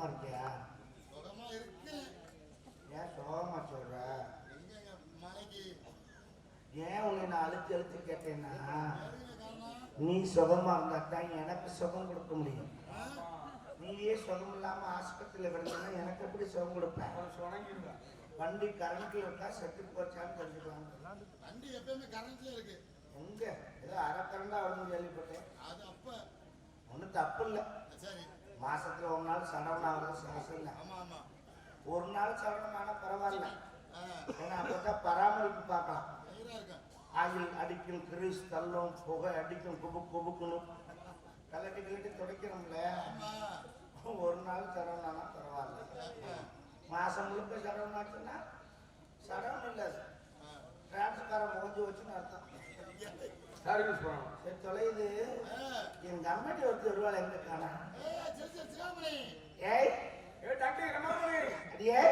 சுகமா இருக்கியா? சுகமா இருக்கு. ஏன் சுகமா சொல்ற? மலைக்கு ஏன் உன்னை நான் அழுத்தி அழுத்தி கேட்டேன்னா? நீ சுகமா இருந்தா தான் எனக்கு சுகம் கொடுக்க முடியும்? நீயே சுகம் இல்லாம ஆஸ்பத்திரியில கிடந்தா எனக்கு எப்படி சுகம் கொடுப்பேன் வண்டி கரண்ட்ல இருக்கா செத்து போச்சான்னு தெரிஞ்சுக்கலாம். வண்டி எப்பயுமே கரண்ட்ல இருக்கு. எங்க? ஏதோ அரை கரண்டா வரும்னு கேள்விப்பட்டேன் அது அப்ப. ஒன்றும் தப்பு இல்லை. சரி. மாசத்துல ஒரு நாள் சடவன் ஆகிறது ஆமா ஆமா. ஒரு நாள் சடவன் ஆனா பரவாயில்ல ஏன்னா அப்பதான் பராமரிப்பு பார்க்கலாம். ஆயில் அடிக்கும் கிரீஸ் தள்ளும் புகை அடிக்கும் குபு குபுக்கணும் கலட்டி கலட்டி துடைக்கணும்ல ஒரு நாள் சடவனானா பரவாயில்ல. மாசம் முழுக்க ஆச்சுன்னா சடவன் இல்லை. டிரான்ஸ்காரம் முடிஞ்சு வச்சுன்னு அர்த்தம். சர்வீஸ் பண்ணணும் சரி ஆ. என் கம்பெனி ஒருத்தர் வருவாள் எங்க காணா ஏய், ஏ டாக்டர் ரமாமணி அடியே.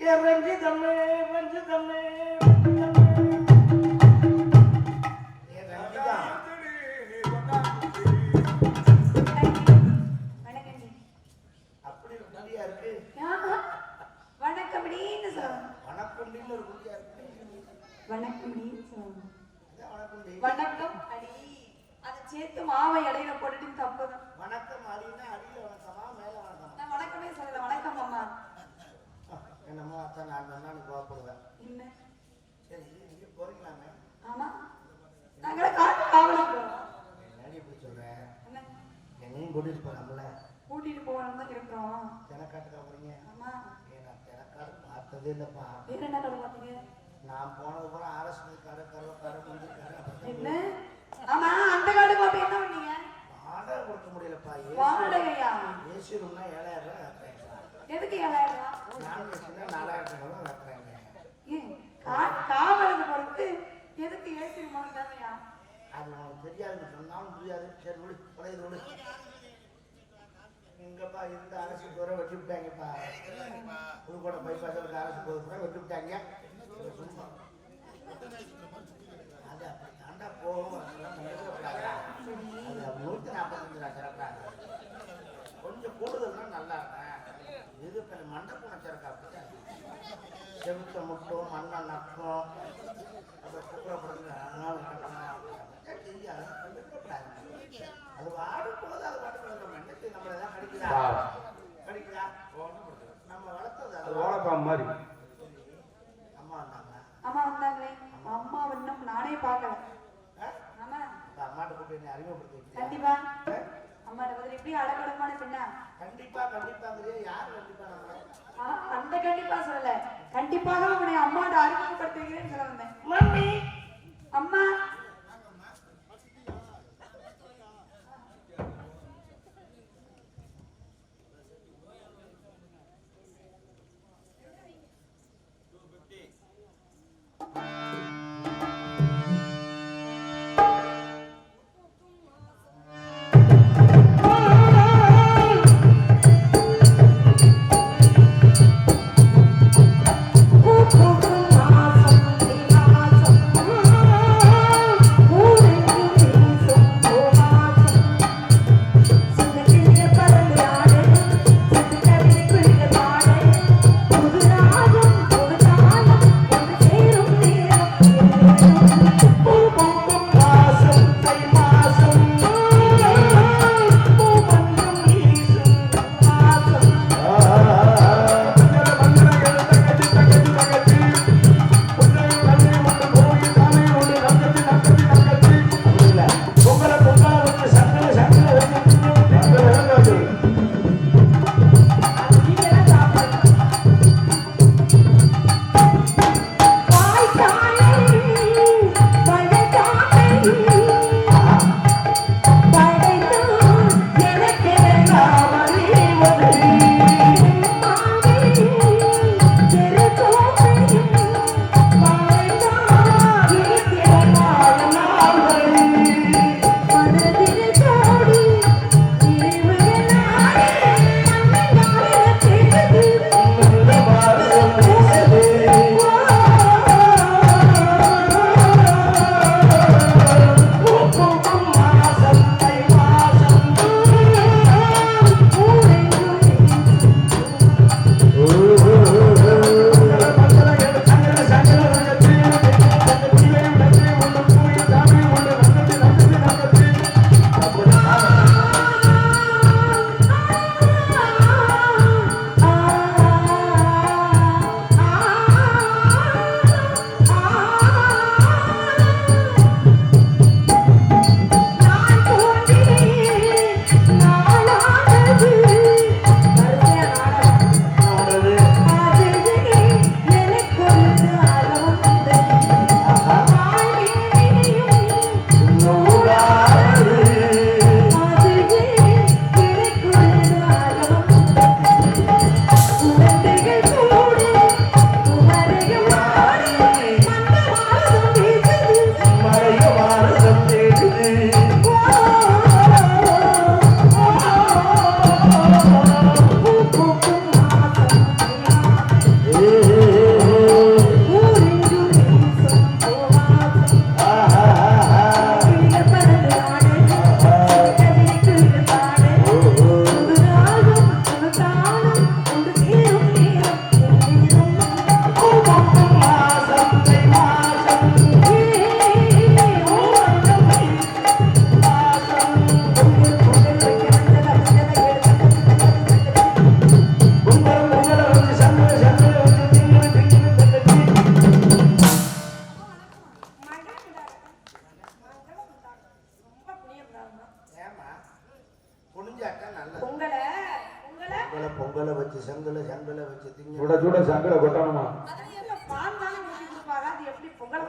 ஏ ரஞ்சிதம்மே ரஞ்சிதம்மே ஏ ரஞ்சிதா வணக்கம். வணக்கம் வணக்கம் அடி. அதை சேர்த்து மாவை இடையில போட்டுட்டு தப்புதான் வணக்கம் அடின்னா அடியில வணக்கமா மேல வணக்கமா? நான் வணக்கமே சொல்லல வணக்கம் அம்மா என்னமோ அத்தான் நான் சொன்னா நீ கோவப்படுவேன். என்ன? சரி நீங்க போறீங்களாமே? ஆமா. நாங்களே காட்டு காவலுக்கு போறோம். என்னடி இப்படி சொல்றேன் என்ன? என்னையும் கூட்டிட்டு போலாம்ல. கூட்டிட்டு போகணும் தான் இருக்கிறோம். தெனக்காட்டுக்கா போறீங்க? ஆமா. ஏன் நான் தெனக்காடு பார்த்ததே இல்லப்பா. வேற என்ன கடை பார்த்தீங்க? நான் போனது பூரா ஆலோசனை கடை கடை கடை என்ன? ஆமா அந்த காடு போட்டு என்ன பண்ணீங்க? வாடகை கொடுக்க முடியலப்பா வாடகையா? ஏசி ரூம்னா ஏழாயிரம் ரூபாய் வைக்கிறேன் எதுக்கு ஏழாயிரம் ரூபா? நான் ஏசினா நாலாயிரத்தி ரூபாய் வைக்கிறேங்க ஏன், கா- காவலுக்கு போறது எதுக்கு ஏசி ரூமான்னு தேவையா அது உனக்கு தெரியாதுன்னு சொன்னாலும் புரியாது. சரி விடு பழையது விடு. எங்கப்பா இருந்த அரசு தூர வெட்டி விட்டாங்கப்பா. புதுக்கோட்டை பைபாஸ் அரசு அது அப்படி தாண்டா போகும் நூற்றி நாற்பத்தஞ்சு சிறப்பாக. கொஞ்சம் கூடுதல்னா நல்லா இருக்கேன் இது இப்போ மண்டபம் வச்சிருக்கா செவுத்த முட்டும் மண்ணை நக்கும்.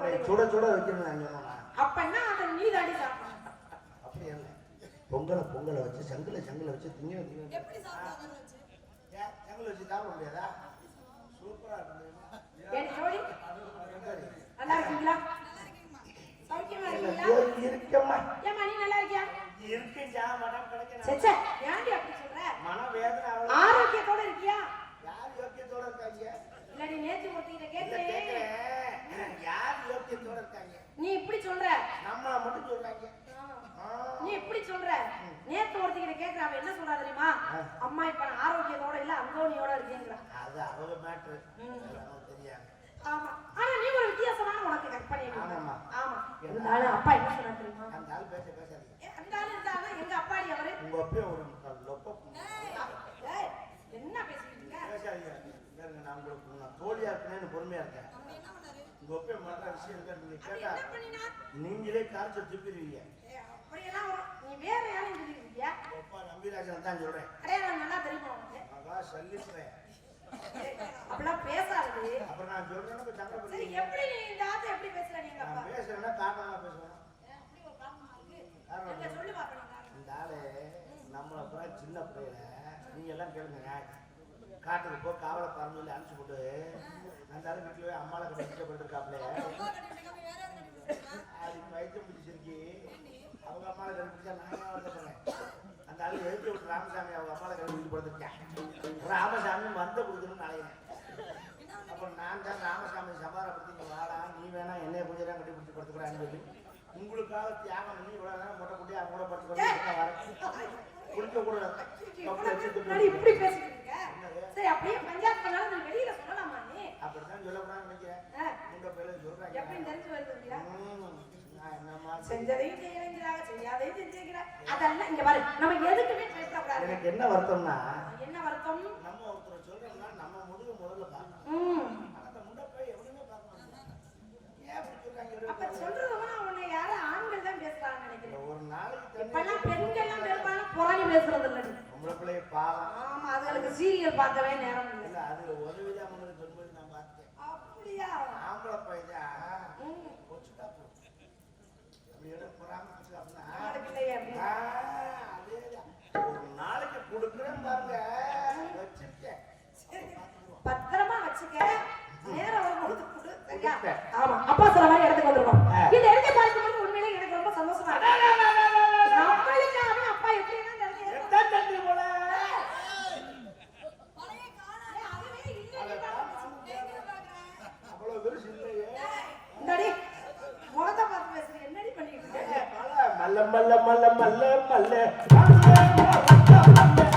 கொண்டு சுட சுட வைக்கணும் அப்பன்னா அதை நீ தாண்டி சாப்பிடணும். அப்படி இல்லை. பொங்கலை பொங்கலை வச்சு செங்கலை செங்கலை வச்சு திங்க செங்கலை வச்சு சாப்பிட முடியாதா? சூப்பரா நல்லா இருக்கீங்களா? சௌக்கியமா இருக்கீங்களா? இருக்கம்மா. ஏம்மா நீ நல்லா இருக்கியா? இருக்கு ஜா மனம் கிடைக்க சச்சா ஏன்டி அப்படி சொல்ற மன வேதனை அவ்வளவு ஆரோக்கியத்தோட இருக்கியா யார் யோக்கியத்தோட இருக்காங்க இல்லடி நேத்து ஒருத்திட்ட இல்ல கேட்டேன் கேக்குறேன் யார் யோக்கியத்தோட இருக்காங்க நீ இப்படி சொல்ற நம்மள மட்டும் சொல்றாங்க ஆ. நீ இப்படி சொல்ற நேத்து ஒருத்திக்கிட்ட கேக்குற அவ என்ன சொல்றா தெரியுமா அம்மா இப்ப நான் ஆரோக்கியத்தோட இல்ல அங்கோனியோட இருக்கேங்கிறா அது அவங்க மேட்ரு நமக்கு தெரியாது ஆமா ஆனா நீ ஒரு வித்தியாசமான உனக்கு கற்பனை இருக்கு. ஆமாம்மா. ஆமா இருந்தாலும் அப்பா என்ன சொன்னா தெரியுமா அந்த ஆள் பேச பேசாதீங்க ஏ, அந்த ஆளு இருந்தாலும் எங்க அப்பாடி அவரு உங்க அப்பயே ஒரு முக்கால் லொப்ப ஏய், என்ன பேசிட்டு இருக்க பேசாதீங்க பாருங்க, நான் உங்களுக்கு நான் தோழியா இருக்கேன்னு பொறுமையா இருக்கேன் உங்க அப்பே மாட்ட விஷயம் இருக்கா நீங்க அப்ப கேட்டா என்ன பண்ணினா நீங்களே காய்ச்சல் துப்பிடுவீங்க ஏ, அப்படியெல்லாம் வரும். நீ யாரையும் சொல்லிட்டு இருக்கியா அப்பா நம்பிராஜன் தான் சொல்றேன். சல்லிச்சுறேன் ஏய், அப்படிலாம் அப்புறம் நான் சொல்றேன்னு சரி சங்கப்படுறீங்க எப்படி நீ இந்த ஆத்த எப்படி பேசுற நீங்க அப்பா? பேசுறேன்னா காரணமா பேசுவேன். ஏ, அப்படி ஒரு காரணமா இருக்கு. எங்க சொல்லு. இந்த ஆளு நம்மளை சின்ன பிள்ளையில நீங்க எல்லாம் கேளுங்க காட்டுக்கு போ காவலை சொல்லி அனுப்பிச்சு போட்டு அந்த ஆளு வீட்டுல கட்டி கஷ்டப்பட்டுருக்காப்ல அது வயிற்று பிடிச்சிருக்கு. அவங்க அம்மாவை கட்டி பிடிச்சா நான் வருத்தப்படுறேன் அந்த ஆளு எழுதி விட்டு ராமசாமி அவங்க அம்மாவை கட்டி பிடிச்சி படுத்துருக்கேன் ராமசாமி மந்த கொடுக்கணும்னு அலையிறேன் அப்புறம் நான் தான் ராமசாமி சமாதானப்படுத்தி இங்க வாடா நீ வேணா என்னைய கொஞ்சம் தான் கட்டி பிடிச்சி படுத்துக்கிறான்னு சொல்லி உங்களுக்காக தியாகம் பண்ணி இவ்வளவு நேரம் மொட்டை குட்டி அவங்க கூட படுத்துக்கிறேன் வரேன். குடிக்க முன்னாடி இப்படி பேசிட்டு இருக்க சரி அப்படியே பஞ்சாப் பண்ணாலும் நீ வெளியில நீ அப்படித்தான் சொல்லக்கூடாதுன்னு நினைக்கிறேன். சொல்றாங்க எப்படின்னு தெரிஞ்சு வருது செஞ்சதையும் செய்யலைங்கிறாங்க செய்யாதையும் செஞ்சுக்கிறாங்க அதெல்லாம் இங்க பாரு நம்ம எதுக்குமே பேசக்கூடாது. எனக்கு என்ன வருத்தம்னா என்ன வருத்தம்? நம்ம ஒருத்தர் சொல்றோம்னா நம்ம முதுகு முதல்ல பார்க்கணும். அந்த முண்டப்பை ஏன் அப்படி சொல்றாங்க அப்ப சொல்றதுனா உன்னை யாரும் ஆண்கள் தான் பேசுறாங்கன்னு நினைக்கிறேன். ஒரு நாளைக்கு இப்பெல்லாம் தண்ணி பெண்கள்லாம் பெரும்பாலும் புறாணி பேசுறது இல்லை நீ. பொம்பளை பிள்ளைய பாவம். ஆமா அதுகளுக்கு சீரியல் பார்க்கவே நேரம் இல்லை. அது ஒரு விதமான சொல்லும்போது நான் பார்த்தேன் அப்படியா ம் கொச்சுட்டா போதும் அப்படி எல்லாம் பொறாம வச்சு அப்படின்னா ஆம்பளை பிள்ளைய அப்படி. ஆ, அதேதான். ஒரு நாளைக்கு கொடுக்குறேன் பாருங்க வச்சிருக்கேன் பத்திரமா வச்சுக்க நேரம் வரும் கொடுத்து கொடு சரியா. ஆமா அப்பா சொன்ன மாதிரி இடத்துக்கு ஆ. இந்த இடத்தை பார்க்கும்போது உண்மையிலே எனக்கு ரொம்ப சந்தோஷமா இருக்கு நம்மளுக்காக அப்பா எப்படி எல்லாம் இந்த இடத்துல ஏற்படுத்தி- எத்தனை தண்ணி போல ஏய், அதுவே இல்லை, நீ பாரு. அவ்வளவு பெருசு இல்லையே இந்தாடி, முகத்தை பார்த்து பேசுற என்னடி பண்ணிட்டு இருக்க மல்ல மல்ல மல்ல மல்ல மல்ல. மல்ல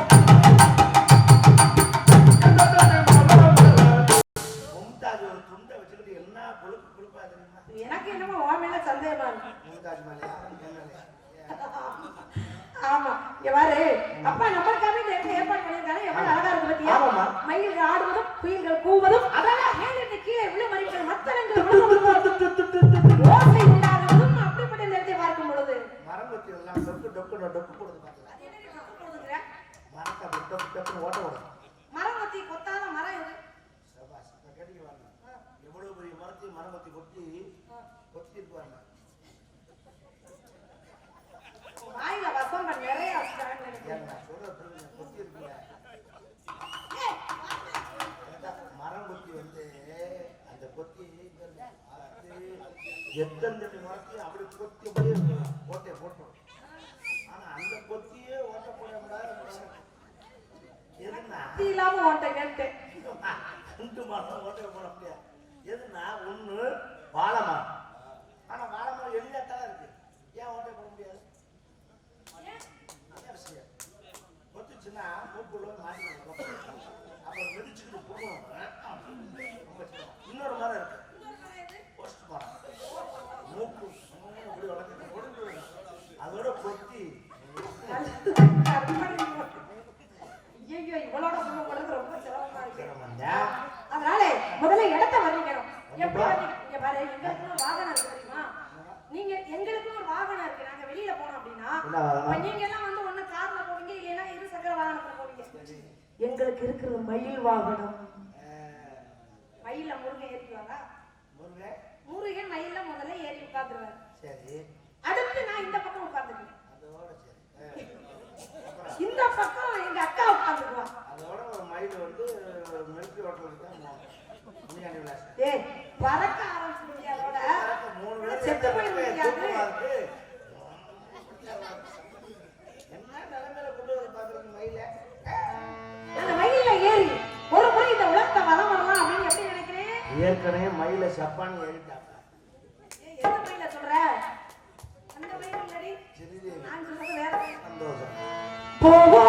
கொத்துச்சுன்னா மூக்குள்ள மாட்டிக்கணும் அப்புறம் மிதிச்சுக்கிட்டு போகணும் ரொம்ப சிரமம். இன்னொரு மரம் இருக்கு. போஸ்ட் மரம் மூக்கு சும்மா இப்படி வளர்த்து கொண்டு அதோட கொத்தி ஐயோ இவளோட சொல்லும் பொழுது ரொம்ப சிரமமா இருக்கு. சிரமம்யா. அதனால முதல்ல இடத்த வர்ணிக்கணும். எப்படி வர்ணிக்க- பாரு வாகனம் இருக்கு தெரியுமா? நீங்க எங்களுக்கு ஒரு வாகனம் இருக்கு. நாங்க வெளியில போனோம் அப்படின்னா நீங்க எல்லாம் வந்து ஒண்ணு கார்ல போவீங்க இல்லைன்னா இரு சக்கர வாகனத்துல போவீங்க எங்களுக்கு இருக்கிறது மயில் வாகனம். மயில முருகன் ஏறிக்குவாரா முருகன்? முருகன் மயில முதல்ல ஏறி உட்கார்ந்துருவார். சரி. அடுத்து நான் இந்த பக்கம் அப்புறம்? இந்த பக்கம் எங்க அக்கா உட்கார்ந்துக்குவா. அதோட ஒரு மயில் வந்து மில்கி ஹோட்டலுக்கு தான் பறக்க ஏற்கனவே மயில சப்பான் ஏய், எந்த மயில சொல்ற? அந்த மயில் இல்லடி. சந்தோஷம். போவோமா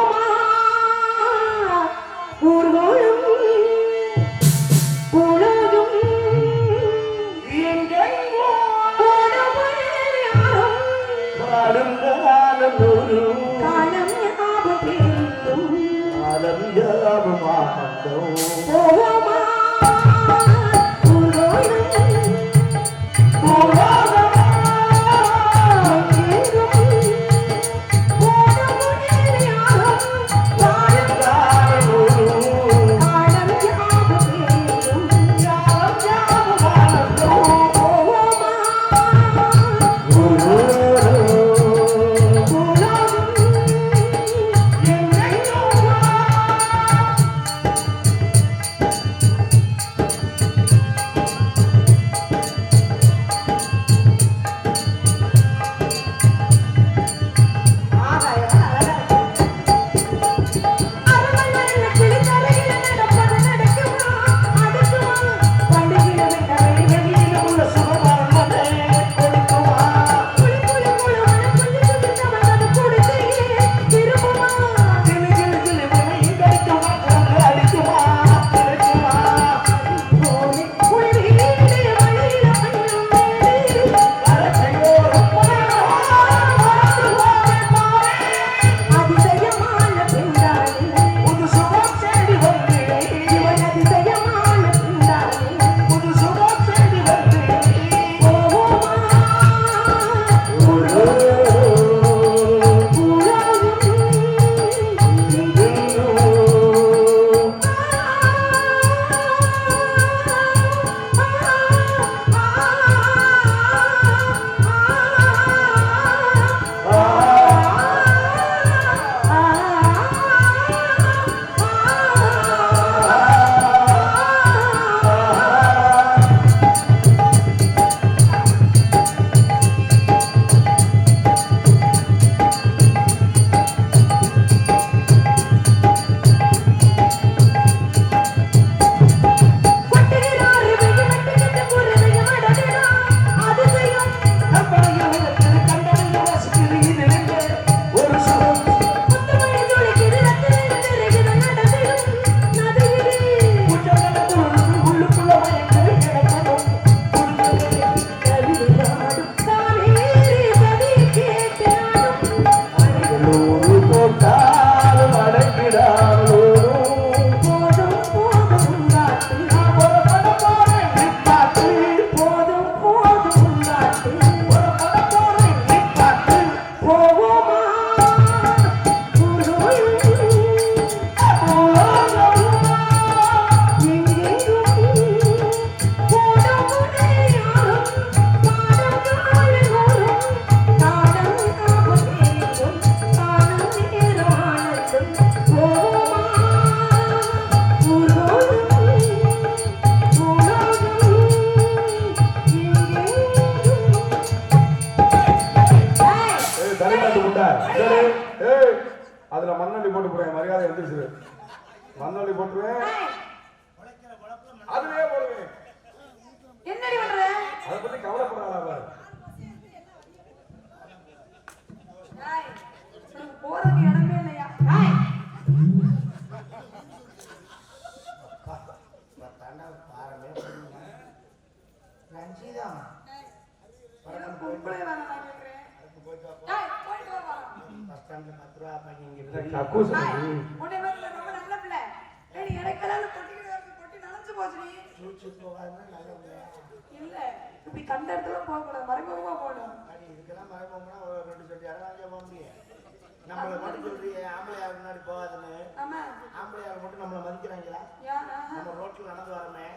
அதுல மண்ணள்ளி போட்டு போடுறேன் மரியாதை எந்திரிச்சிரு மண்ணள்ளி போட்டுருவேன் அதுலயே போடுவேன் என்னடி பண்ற? அதை பத்தி கவலைப்படாத பாரு. போறதுக்கு இடமே இல்லையா? எனக்கு பொம்பளை வேணாம் இல்ல இப்படி கண்ட இடத்துல போக கூடாது மறைமுகமா போகணும். இதுக்கெல்லாம் மறைமுகம்னா ரெண்டு சொல்லி இடம் வாங்க போக முடியும் நம்மள முன்னாடி போகாதுன்னு. ஆம்பளையார மட்டும் நம்மள மதிக்கிறாங்களா? நம்ம ரோட்ல நடந்து வரமே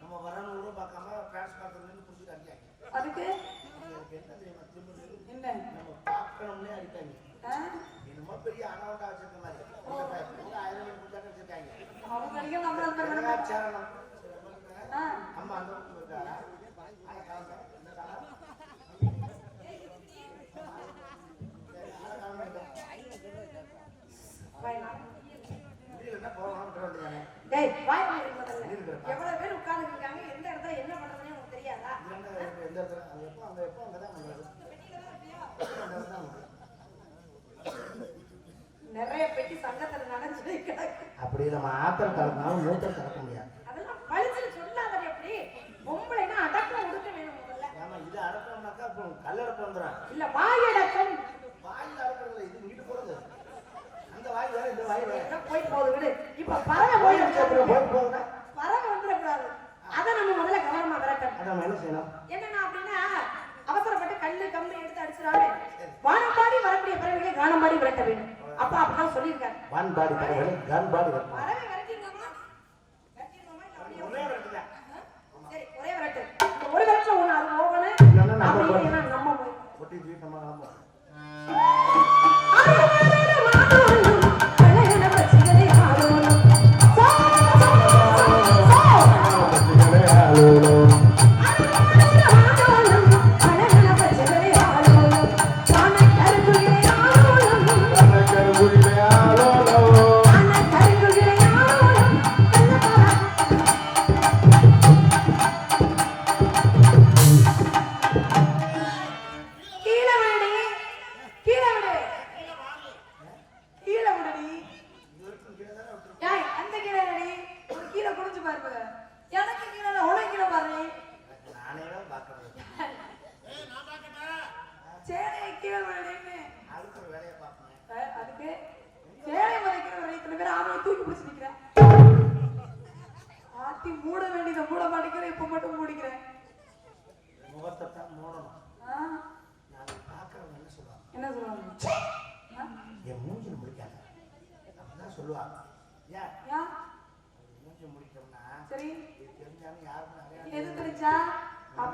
நம்ம வரணும் கூட பார்க்காம டிரான்ஸ்பார்ட்ல இருந்து புடிச்சு அதுக்கு? என்ன தெரியுமா என்ன? நம்ம பார்க்கணும்னே அடிப்பாங்க. என்னமோ பெரிய அனௌண்டா வச்சிருக்க மாதிரி. ஆயிரம் அவங்க அந்த ஆத்திரம் கலந்தாலும் மூத்தம் கலக்க முடியாது. இது அடக்கம்னாக்கா இப்போ கல்லடக்கம் வந்துடும் இல்ல இது அந்த வாய் வேற இந்த வாய் வேற. எல்லாம் போய் போகுது விடு. இப்ப பறவை போய் அப்புறம் போய் போகுதா? பறவை வந்துடக்கூடாது. அதை நம்ம முதல்ல கவனமா விரட்டணும். அதை நம்ம என்ன செய்யணும்? என்னன்னா அப்படின்னா அவசரப்பட்டு கல்லு கம்பு எடுத்து அடிச்சிடாம வானம்பாடி வரக்கூடிய பறவைகளை கானம்பாடி விரட்ட வேண்டும். அப்பா அப்படிதான் சொல்லியிருக்காரு.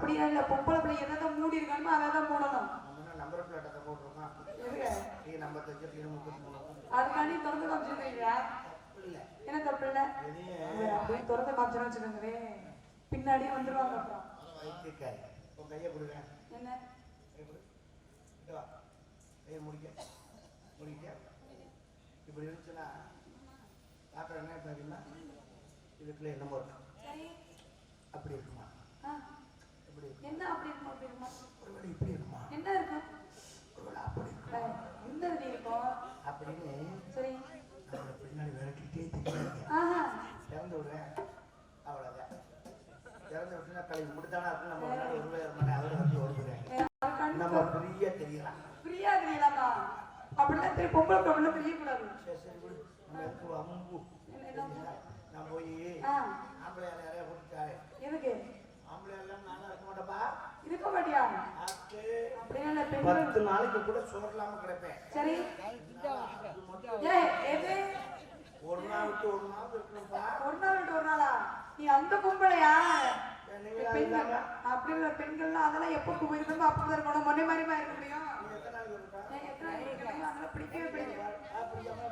அப்படியே இல்ல? பொம்பளை பிள்ளை எதை மூடி இருக்கானுமோ அதை தான் மூடணும் நம்பர் பிளேட்டை போட்டிருக்கோம். எதுக்கு? நம்பர் தைச்சு முப்பத்தி மூணு அதுக்காண்டி திறந்து காமிச்சிருக்கீங்களா இல்லை என்ன தப்பு இல்லை அப்படியே திறந்து காமிச்சுன்னு வச்சுக்கோங்களே. பின்னாடியே வந்துருவாங்க அப்புறம். உன் கையை கொடுங்க என்ன? கையை முடிக்க. முடிக்க. இப்படி இருந்துச்சுன்னா பார்க்குற என்ன தெரியுமா இதுக்குள்ள என்னமோ இருக்கும் அப்படி இருக்குமா? ஆ, இப்படி இருக்கும் என்ன அப்படி இருக்கும் அப்படி இருக்குமா? ஒருவேளை இப்படி இருக்குமா? என்ன இருக்கும்? ஒருவேளை அப்படி இருக்கும்? அப்படின்னு சரி. பின்னாடி விரட்டிட்டே தெரியாது ஆஹா. திறந்து விடுவேன் அவ்வளோதான் திறந்து விட்டுனா கழிவு முடித்தானா இருக்கும் நம்ம முன்னாடி வந்து ஃப்ரீயாக தெரியலாம் ஃப்ரீயா தெரியலாமா அப்படிலாம் தெரிய பொம்பளை பொம்பளை தெரியக்கூடாது. சரி சரி விடு. நம்ம எதுக்கு அம்பு நான் போய் ஆம்பளை யாரையா போட்டுட்டாரு எதுக்கு ஆம்பளை எல்லாம் நானும் இருக்க மாட்டேப்பா இருக்க மாட்டியா ஆத்து அப்படியே இல்ல பெண்கள் பத்து நாளைக்கு கூட சோறு இல்லாம கிடப்பேன் சரி ஒரு நாள் விட்டு ஒரு நாள் இருக்கணும்ப்பா ஒரு நாள் விட்டு ஒரு நாளா நீ அந்த நீங்களா பெண்கள் அப்படி உள்ள பெண்கள்லாம் அதெல்லாம் எப்போ போயிருந்தோம் அப்பதான் இருக்கணும் மொன்னே மாதிரி இருக்க முடியும் எத்தனை பிடிக்கவே பிடிக்காம